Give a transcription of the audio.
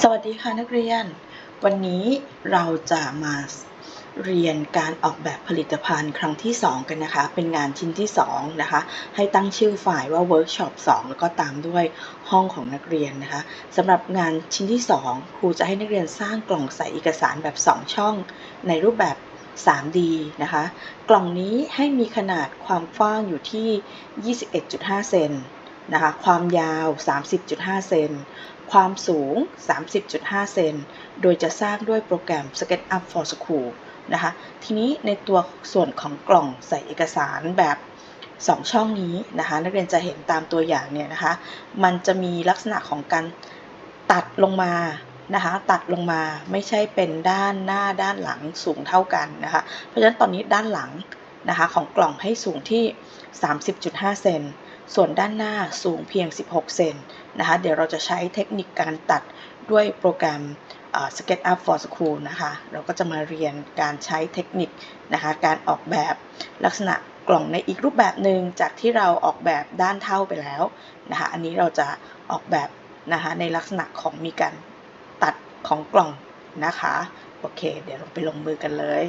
สวัสดีค่ะนักเรียน วันนี้เราจะมาเรียนการออกแบบผลิตภัณฑ์ครั้งที่ 2 กันนะคะ เป็นงานชิ้นที่ 2 นะคะ ให้ตั้งชื่อฝ่ายว่า Workshop 2 แล้วก็ตามด้วยห้องของนักเรียนนะคะสำหรับงานชิ้นที่ 2 ครูจะให้นักเรียนสร้างกล่องใส่เอกสารแบบ 2 ช่อง ในรูปแบบ 3D นะคะ กล่องนี้ให้มีขนาดความกว้างอยู่ที่ 21.5 เซน นะคะ ความยาว 30.5 เซน ความสูง 30.5 เซน โดยจะสร้างด้วยโปรแกรม SketchUp for School นะคะ ทีนี้ในตัวส่วนของกล่องใส่เอกสารแบบ 2 ช่องนี้นะคะ นักเรียนจะเห็นตามตัวอย่างเนี่ยนะคะ มันจะมีลักษณะของการตัดลงมานะคะตัดลงมาไม่ใช่เป็นด้านหน้าด้านหลังสูงเท่ากันนะคะ เพราะฉะนั้นตอนนี้ด้านหลังนะคะของกล่องให้สูงที่ 30.5 เซน ส่วนด้านหน้าสูงเพียง 16 เซนนะคะ เดี๋ยวเราจะใช้เทคนิคการตัดด้วยโปรแกรม SketchUp for School นะคะ เราก็จะมาเรียนการใช้เทคนิคนะคะ การออกแบบลักษณะกล่องในอีกรูปแบบหนึ่งจากที่เราออกแบบด้านเท่าไปแล้วนะคะ อันนี้เราจะออกแบบนะคะในลักษณะของมีการตัดของกล่องนะคะ โอเค เดี๋ยวเราไปลงมือกันเลย